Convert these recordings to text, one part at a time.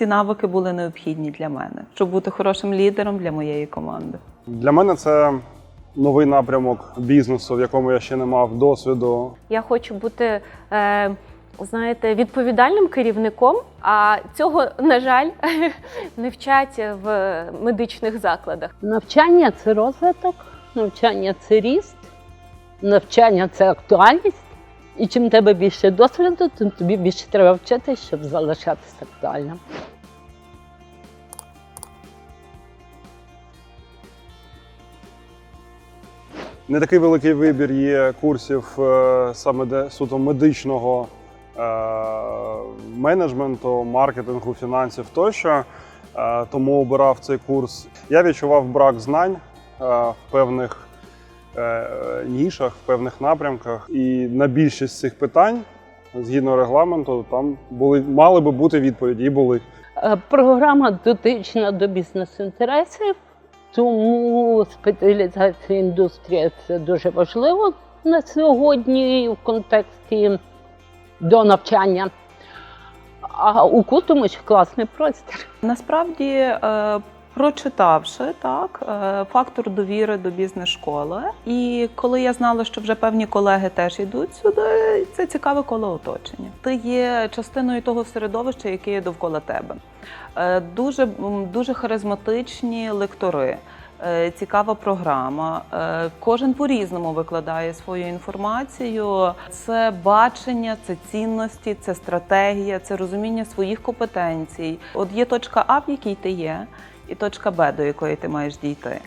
ці навики були необхідні для мене, щоб бути хорошим лідером для моєї команди. Для мене це новий напрямок бізнесу, в якому я ще не мав досвіду. Я хочу бути, е, знаєте, відповідальним керівником, а цього, на жаль, не вчать в медичних закладах. Навчання це розвиток, навчання це ріст, навчання це актуальність. І чим тебе більше досвіду, тим тобі більше треба вчитися, щоб залишатися актуальним. Не такий великий вибір є курсів е, саме де суто медичного е, менеджменту, маркетингу, фінансів тощо. Е, Тому обирав цей курс. Я відчував брак знань в певних нішах, в певних напрямках. І на більшість цих питань, згідно регламенту, там були мали би бути відповіді, і були. Е, Програма дотична до бізнес-інтересів, тому спеціалізація індустрія це дуже важливо на сьогодні в контексті до навчання. А у Кутумиш класний простір. Насправді, е, прочитавши так е, фактор довіри до бізнес-школи, і коли я знала, що вже певні колеги теж йдуть сюди, це цікаве коло оточення. Ти є частиною того середовища, яке є довкола тебе. Е, Дуже, дуже харизматичні лектори. е, Цікава програма. Кожен по-різному викладає свою інформацію. Це бачення, це цінності, це стратегія, це розуміння своїх компетенцій. От є точка А, в якій ти є, і точка Б, до якої ти маєш дійти.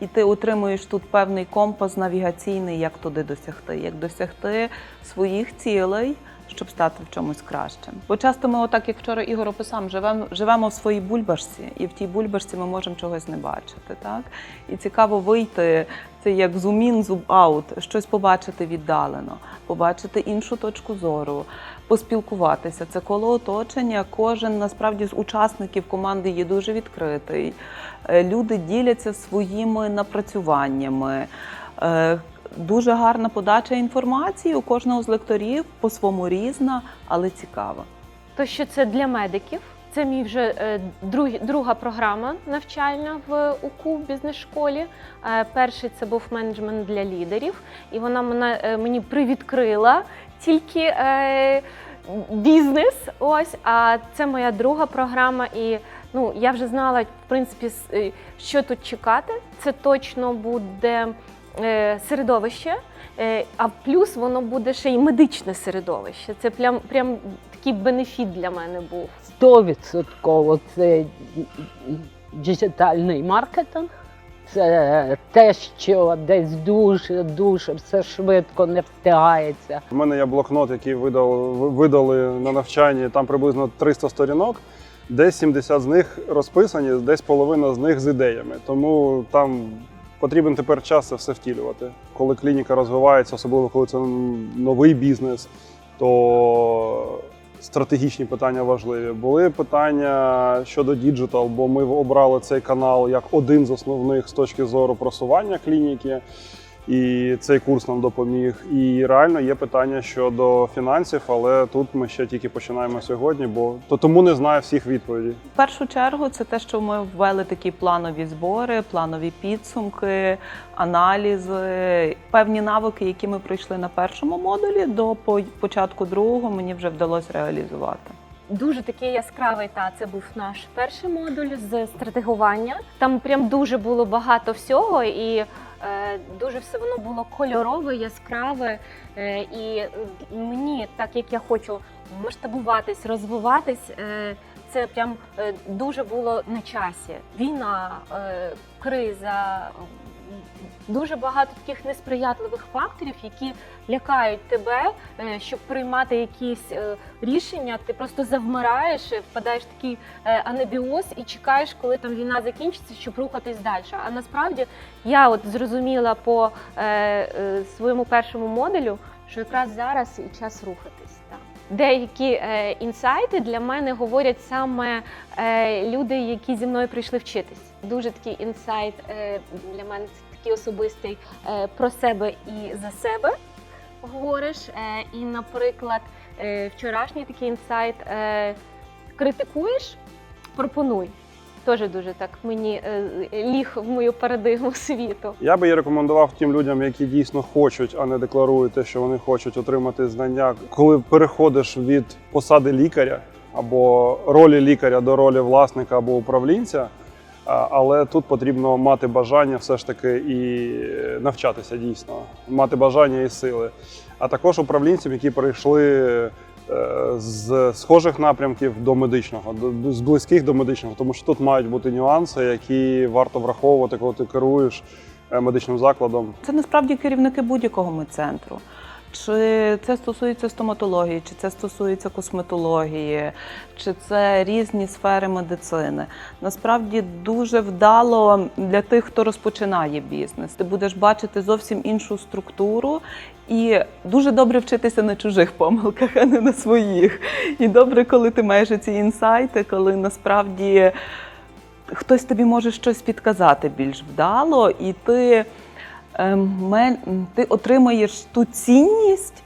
І ти отримуєш тут певний компас навігаційний, як туди досягти, як досягти своїх цілей, щоб стати в чомусь кращим. Бо часто ми, отак як вчора Ігор описав, живемо, живемо в своїй бульбашці, і в тій бульбашці ми можемо чогось не бачити. Так? І цікаво вийти, це як зум-ін, зум-аут, щось побачити віддалено, побачити іншу точку зору, поспілкуватися. Це коло оточення. Кожен насправді з учасників команди є дуже відкритий. Е, Люди діляться своїми напрацюваннями. Е, Дуже гарна подача інформації у кожного з лекторів по-своєму різна, але цікава. То що це для медиків. Це мій вже е, друг- друга програма навчальна в УКУ бізнес-школі. Е, Перший це був менеджмент для лідерів, і вона е, мені привідкрила тільки бізнес. Ось, а це моя друга програма. І ну я вже знала, в принципі, що тут чекати. Це точно буде середовище. А плюс воно буде ще й медичне середовище. Це прям, прям такий бенефіт для мене був. 100% це діджитальний маркетинг. Це те, що десь дуже дуже все швидко не встигається. У мене є блокнот, який видали, видали на навчанні, там приблизно 300 сторінок. Десь 70 з них розписані, десь половина з них з ідеями. Тому там потрібен тепер час це все втілювати. Коли клініка розвивається, особливо коли це новий бізнес, то стратегічні питання важливі. Були питання щодо діджитал, бо ми обрали цей канал як один з основних з точки зору просування клініки. І цей курс нам допоміг. І реально є питання щодо фінансів, але тут ми ще тільки починаємо сьогодні, бо то тому не знаю всіх відповідей. В першу чергу, це те, що ми ввели такі планові збори, планові підсумки, аналізи, певні навики, які ми пройшли на першому модулі, до початку другого мені вже вдалося реалізувати. Дуже такий яскравий та це був наш перший модуль з стратегування. Там прям дуже було багато всього, і е, дуже все воно було кольорове, яскраве. Е, і е, мені, так як я хочу масштабуватись, розвиватись, е, це прям е, дуже було на часі. Війна, е, криза. Дуже багато таких несприятливих факторів, які лякають тебе, е, щоб приймати якісь е, рішення. Ти просто завмираєш, е, впадаєш в такий анабіоз і чекаєш, коли там війна закінчиться, щоб рухатись далі. А насправді я от зрозуміла по своєму першому модулю, що якраз зараз і час рухатись. Так. Деякі е, інсайти для мене говорять саме е, люди, які зі мною прийшли вчитись. Дуже такий інсайт е, для мене такий особистий про себе і за себе говориш. І, наприклад, вчорашній такий інсайт критикуєш, пропонуй. Теж дуже так мені е, ліг в мою парадигму світу. Я би її рекомендував тим людям, які дійсно хочуть, а не декларують те, що вони хочуть отримати знання. Коли переходиш від посади лікаря або ролі лікаря до ролі власника або управлінця. Але тут потрібно мати бажання все ж таки і навчатися дійсно, мати бажання і сили. А також управлінцям, які перейшли е, з схожих напрямків до медичного, з близьких до медичного, тому що тут мають бути нюанси, які варто враховувати, коли ти керуєш е, медичним закладом. Це насправді керівники будь-якого медцентру. Чи це стосується стоматології, чи це стосується косметології, чи це різні сфери медицини. Насправді дуже вдало для тих, хто розпочинає бізнес. Ти будеш бачити зовсім іншу структуру і дуже добре вчитися на чужих помилках, а не на своїх. І добре, коли ти маєш ці інсайти, коли насправді хтось тобі може щось підказати більш вдало, і ти, ти отримаєш ту цінність,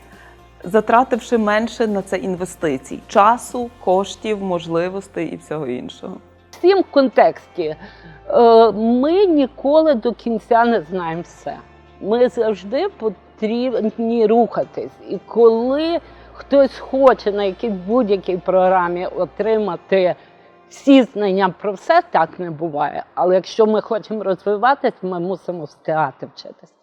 затративши менше на це інвестицій, часу, коштів, можливостей і всього іншого. В цім контексті е, ми ніколи до кінця не знаємо все. Ми завжди потрібні рухатись. І коли хтось хоче на якійсь будь-якій програмі отримати всі знання про все, так не буває. Але якщо ми хочемо розвиватись, ми мусимо встигати вчитись.